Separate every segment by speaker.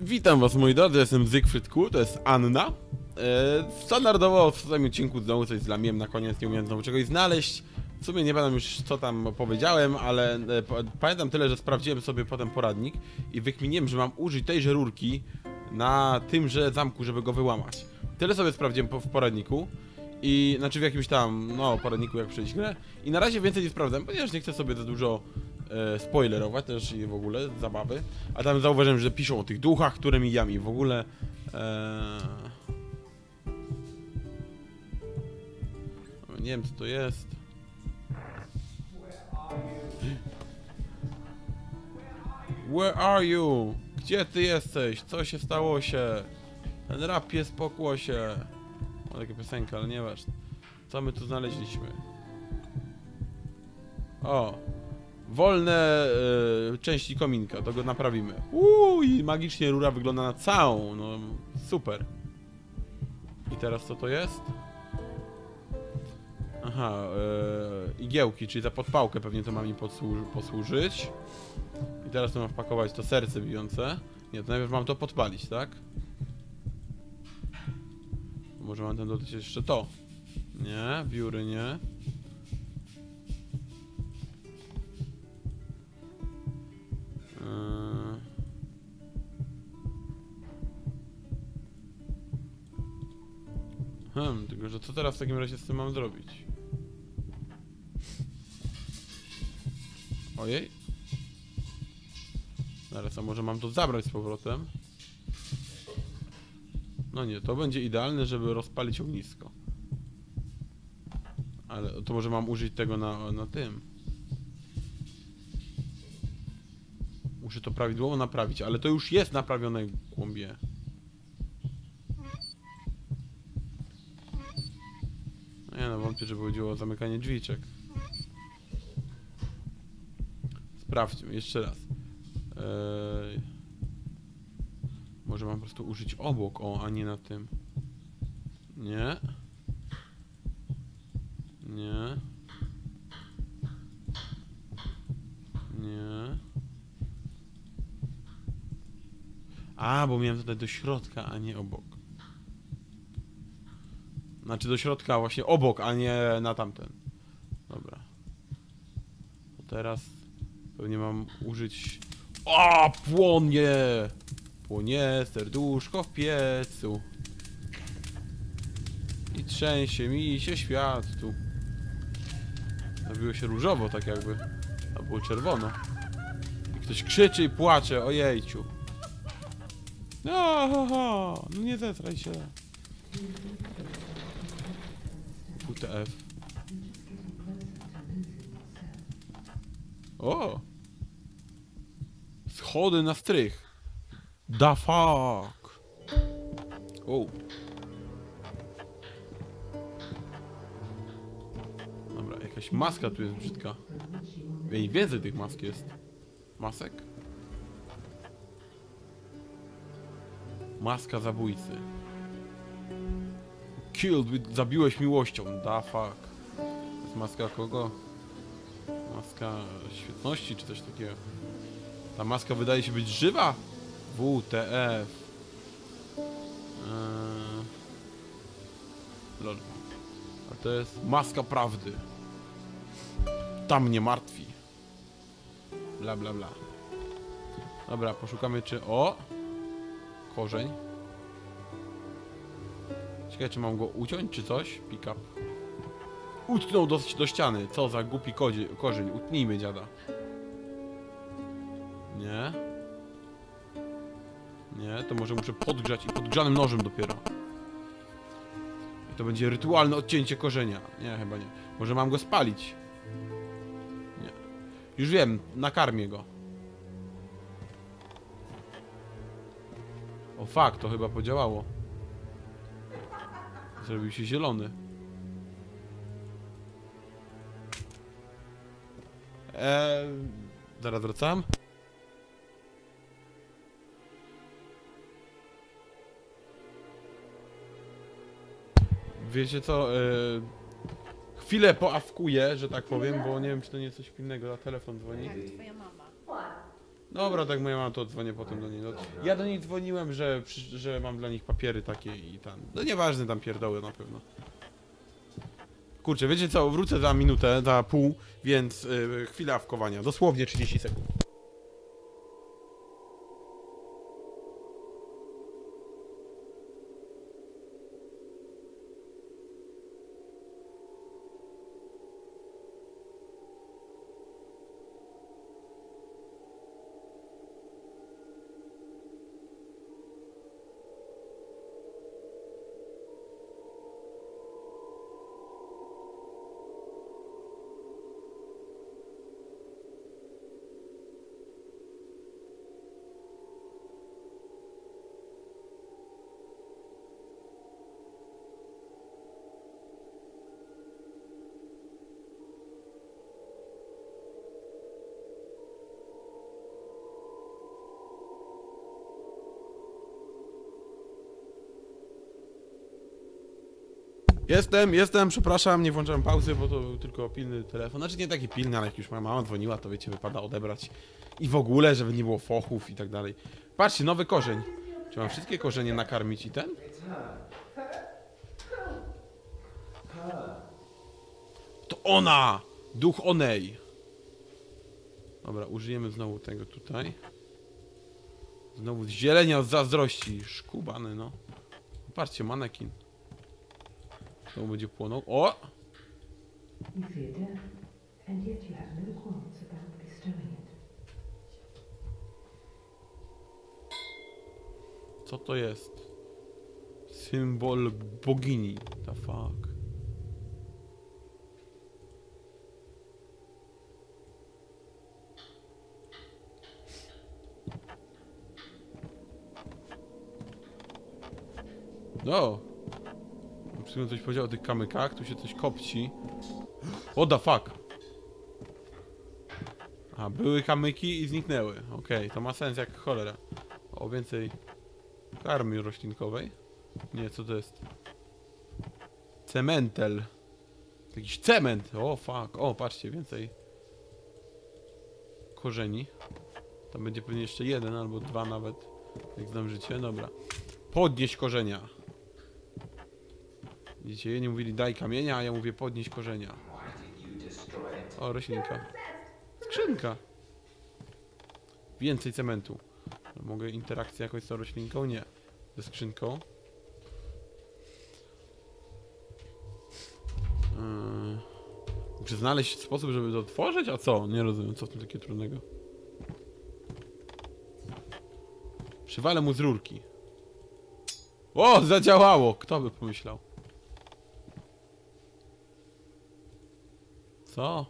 Speaker 1: Witam was moi drodzy, jestem Zygfryd Ku, to jest Anna. E, standardowo w swoim odcinku znowu coś zlamiłem na koniec, nie umiem znowu czegoś znaleźć. W sumie nie pamiętam już co tam powiedziałem, ale e, pa- pamiętam tyle, że sprawdziłem sobie potem poradnik i wykminiłem, że mam użyć tejże rurki na tymże zamku, żeby go wyłamać. Tyle sobie sprawdziłem po, w poradniku i znaczy w jakimś tam, no, poradniku jak przejść grę i na razie więcej nie sprawdzam, ponieważ nie chcę sobie za dużo e, spoilerować też i w ogóle zabawy. A tam zauważyłem, że piszą o tych duchach, które mijam i w ogóle. E... Nie wiem co to jest. Where are you? Gdzie ty jesteś? Co się stało się? Ten rap jest pokłosie. O, taka piosenka, ale nieważne. Co my tu znaleźliśmy? O! Wolne e, części kominka, to go naprawimy. Uuu, i magicznie rura wygląda na całą, no super. I teraz co to jest? Aha, e, igiełki, czyli za podpałkę pewnie to ma mi posłużyć. I teraz to mam wpakować to serce bijące. Nie, to najpierw mam to podpalić, tak? Może mam ten dodać jeszcze to. Nie, wióry nie. Hmm, tylko że co teraz w takim razie z tym mam zrobić? Ojej. Zaraz, a może mam to zabrać z powrotem? No nie, to będzie idealne, żeby rozpalić ognisko. Ale to może mam użyć tego na, na tym. Muszę to prawidłowo naprawić, ale to już jest naprawione głąbie. Nie no, wątpię, żeby chodziło o zamykanie drzwiczek. Sprawdźmy, jeszcze raz. Eee... Może mam po prostu użyć obok, o, a nie na tym. Nie. Nie. Nie. A, bo miałem tutaj do środka, a nie obok. Znaczy do środka właśnie obok, a nie na tamten. Dobra. To teraz pewnie mam użyć... O, płonie! Płonie serduszko w piecu. I trzęsie mi się świat tu. Zrobiło się różowo tak jakby. A było czerwono. I ktoś krzyczy i płacze, ojejciu. No, ho, ho, no nie zetraj się. WTF. O! Schody na strych. Da fuck. O. Dobra, jakaś maska tu jest brzydka. Ej, więcej tych mask jest. Masek? Maska zabójcy. Killed. Zabiłeś miłością. Da fuck. To jest maska kogo? Maska świetności czy coś takiego. Ta maska wydaje się być żywa? WTF. Eee... Lol. A to jest maska prawdy. Tam mnie martwi. Bla bla bla. Dobra, poszukamy czy... O! Korzeń. Ciekawe czy mam go uciąć czy coś? Pick up. Utknął do, do ściany. Co za głupi kodzie, korzeń. Utnijmy dziada. Nie. Nie, to może muszę podgrzać i podgrzanym nożem dopiero. I to będzie rytualne odcięcie korzenia. Nie, chyba nie. Może mam go spalić. Nie. Już wiem, nakarmię go. O fuck, to chyba podziałało. Zrobił się zielony. Eee, zaraz wracam. Wiecie co? E, chwilę poawkuję, że tak powiem, bo nie wiem, czy to nie jest coś pilnego. Na telefon dzwoni.
Speaker 2: Twoja mama.
Speaker 1: Dobra, tak moja mama to dzwonię potem do niej. No, ja do niej dzwoniłem, że, że mam dla nich papiery takie i tam. No nieważne tam pierdoły na pewno. Kurczę, wiecie co, wrócę za minutę, za pół, więc yy, chwila wkowania, dosłownie 30 sekund. Jestem, jestem, przepraszam, nie włączałem pauzy, bo to był tylko pilny telefon. Znaczy nie taki pilny, ale jak już moja mama dzwoniła, to wiecie, wypada odebrać. I w ogóle, żeby nie było fochów i tak dalej. Patrzcie, nowy korzeń. Czy mam wszystkie korzenie nakarmić i ten? To ona! Duch onej! Dobra, użyjemy znowu tego tutaj. Znowu zielenia od zazdrości. Szkubany, no. Patrzcie, manekin. Znowu będzie płonął. O!
Speaker 2: No.
Speaker 1: Co to jest? Symbol bogini. The fuck. No. Chwilą coś powiedział o tych kamykach, tu się coś kopci. What the fuck? A, były kamyki i zniknęły. Okej, to ma sens jak cholera. O, więcej karmy roślinkowej. Nie, co to jest? Cementel. Jakiś cement. O, fuck. O, patrzcie, więcej korzeni. Tam będzie pewnie jeszcze jeden albo dwa nawet. Jak znam życie. Dobra. Podnieść korzenia. Widzicie, jedni mówili daj kamienia, a ja mówię podnieść korzenia. O, roślinka. Skrzynka. Więcej cementu. Mogę interakcję jakoś z tą roślinką? Nie. Ze skrzynką. Yy. Muszę znaleźć sposób, żeby to otworzyć? A co? Nie rozumiem, co w tym takiego trudnego. Przywalę mu z rurki. O, zadziałało! Kto by pomyślał? Co?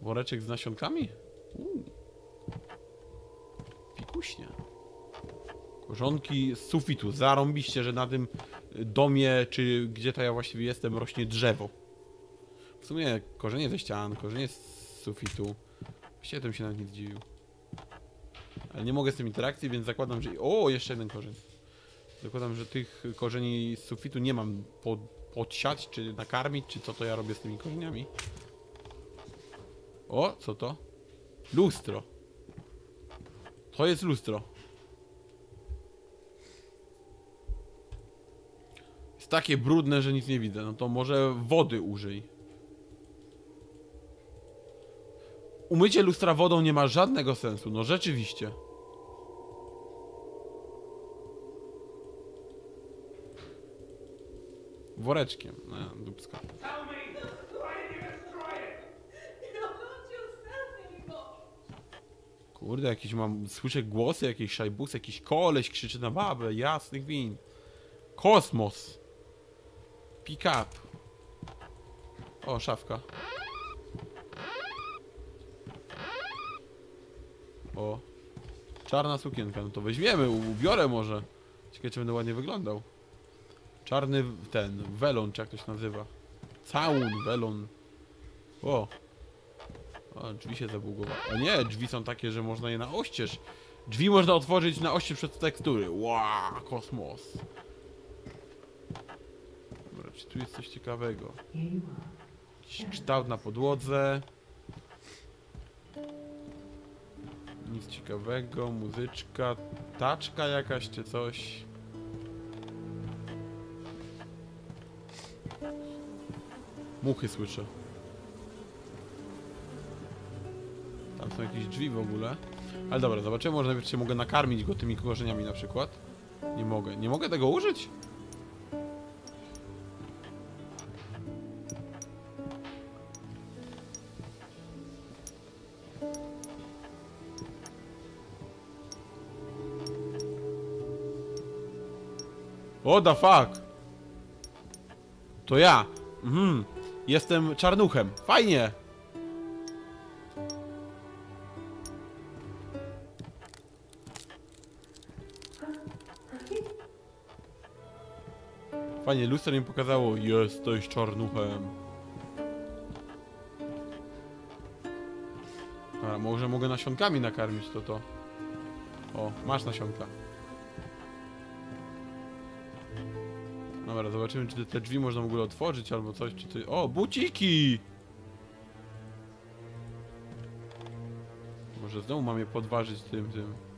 Speaker 1: Woreczek z nasionkami? Uuu. Pikuśnie. Korzonki z sufitu. Zarąbiście, że na tym domie, czy gdzie to ja właściwie jestem, rośnie drzewo. W sumie korzenie ze ścian, korzenie z sufitu. Właściwie tym się nawet nie zdziwił. Ale nie mogę z tym interakcji, więc zakładam, że... O, jeszcze jeden korzeń. Zakładam, że tych korzeni z sufitu nie mam pod, podsiać, czy nakarmić, czy co to ja robię z tymi korzeniami. O, co to? Lustro. To jest lustro. Jest takie brudne, że nic nie widzę. No to może wody użyj. Umycie lustra wodą nie ma żadnego sensu. No rzeczywiście. Woreczkiem. No, dupska. Kurde, jakiś mam... Słyszę głosy, jakiś szajbus, jakiś koleś krzyczy na babę. Jasnych win. Kosmos. Pick up. O, szafka. O. Czarna sukienka, no to weźmiemy, ubiorę może. Ciekawe, czy będę ładnie wyglądał. Czarny ten, welon, czy jak to się nazywa. Całun, welon. O. O, drzwi się zabugowały. A nie, drzwi są takie, że można je na oścież. Drzwi można otworzyć na oścież przez tekstury. Ła, kosmos. Dobra, czy tu jest coś ciekawego? Jakiś kształt na podłodze. Nic ciekawego, muzyczka, taczka jakaś czy coś. Muchy słyszę. Są jakieś drzwi w ogóle. Ale dobra, zobaczymy, może najpierw się mogę nakarmić go tymi korzeniami na przykład. Nie mogę. Nie mogę tego użyć? What the fuck? To ja. Mhm. Jestem czarnuchem. Fajnie. Fajnie, lustro mi pokazało, jesteś czarnuchem. A, może mogę nasionkami nakarmić to to. O, masz nasionka. Dobra, zobaczymy, czy te, drzwi można w ogóle otworzyć albo coś, czy. O, buciki! Może znowu mam je podważyć tym, tym.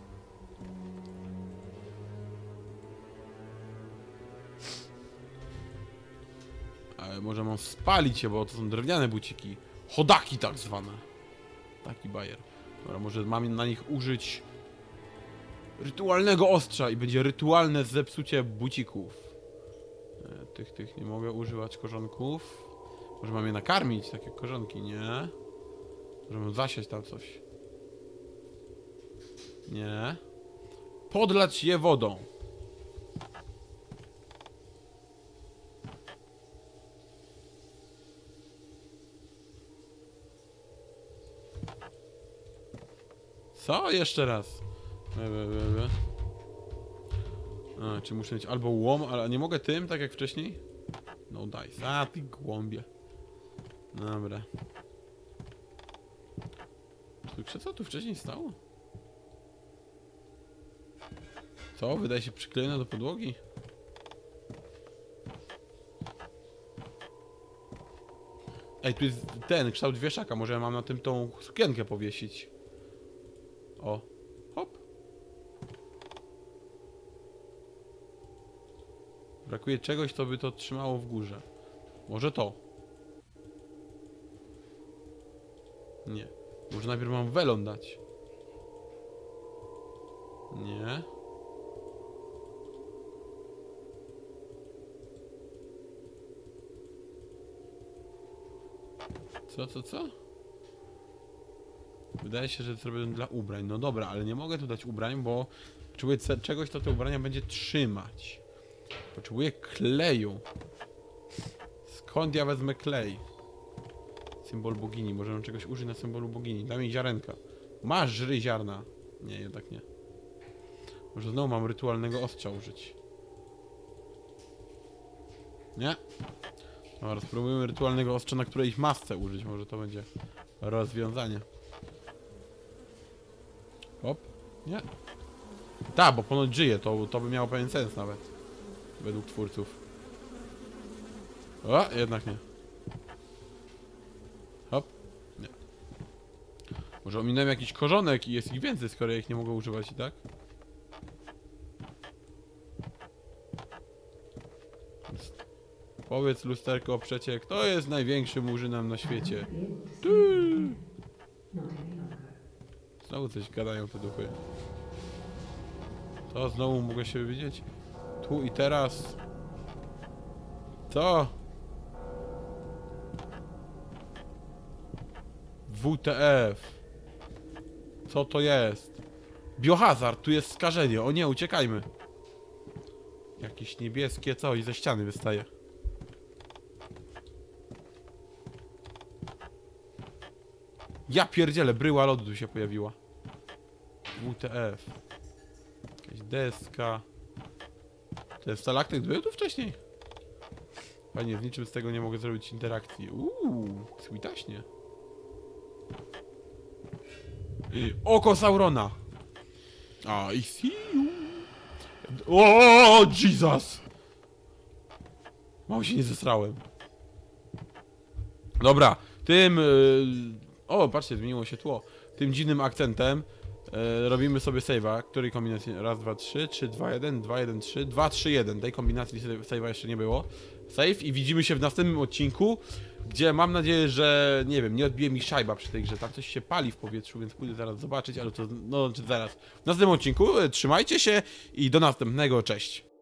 Speaker 1: Ale może mam spalić je, bo to są drewniane buciki. Chodaki tak zwane. Taki bajer. Dobra, może mam na nich użyć rytualnego ostrza i będzie rytualne zepsucie bucików. E, Tych, tych nie mogę używać korzonków. Może mam je nakarmić, takie korzonki, nie? Może mam zasiać tam coś. Nie. Podlać je wodą. Co? Jeszcze raz. Be, be, be. A, czy muszę mieć albo łom, ale nie mogę tym, tak jak wcześniej? No dice. A, ty głąbie. Dobra. Co tu wcześniej stało? Co? Wydaje się przyklejone do podłogi? Ej, tu jest ten kształt wieszaka. Może ja mam na tym tą sukienkę powiesić. O. Hop. Brakuje czegoś, co by to trzymało w górze. Może to. Nie. Może najpierw mam welon dać. Nie. Co, co, co? Wydaje się, że zrobię dla ubrań. No dobra, ale nie mogę tu dać ubrań, bo potrzebuję czegoś, co te ubrania będzie trzymać. Potrzebuję kleju. Skąd ja wezmę klej? Symbol bogini. Możemy czegoś użyć na symbolu bogini. Daj mi ziarenka. Masz żry ziarna. Nie, jednak nie. Może znowu mam rytualnego ostrza użyć. Nie? Dobra, spróbujemy rytualnego ostrza na którejś masce użyć. Może to będzie rozwiązanie. Hop. Nie. Tak, bo ponoć żyje. To, to by miało pewien sens nawet. Według twórców. O, jednak nie. Hop. Nie. Może ominąłem jakiś korzonek i jest ich więcej, skoro ich nie mogę używać i tak? Powiedz lusterko przecie, kto jest największym murzynem na świecie? Ty. Znowu coś gadają te duchy. To znowu mogę się widzieć? Tu i teraz. Co? WTF. Co to jest? Biohazard, tu jest skażenie. O nie, uciekajmy. Jakieś niebieskie coś ze ściany wystaje. Ja pierdzielę, bryła lodu tu się pojawiła. WTF. Jakaś deska. Ten stalaktyt był tu wcześniej? Panie, z niczym z tego nie mogę zrobić interakcji. Uuu, switaśnie. Oko Saurona! I see you. O, Jesus! Mało się nie zesrałem. Dobra, tym... y, O, patrzcie, zmieniło się tło. Tym dziwnym akcentem E, robimy sobie save'a. Której kombinacji? Raz, dwa, trzy, trzy, dwa, jeden, dwa, jeden, trzy, dwa, trzy, jeden. Tej kombinacji save'a jeszcze nie było. Save i widzimy się w następnym odcinku, gdzie mam nadzieję, że nie wiem, nie odbije mi szajba przy tej grze. Tam coś się pali w powietrzu, więc pójdę zaraz zobaczyć, ale to no czy zaraz. W następnym odcinku e, trzymajcie się i do następnego, cześć.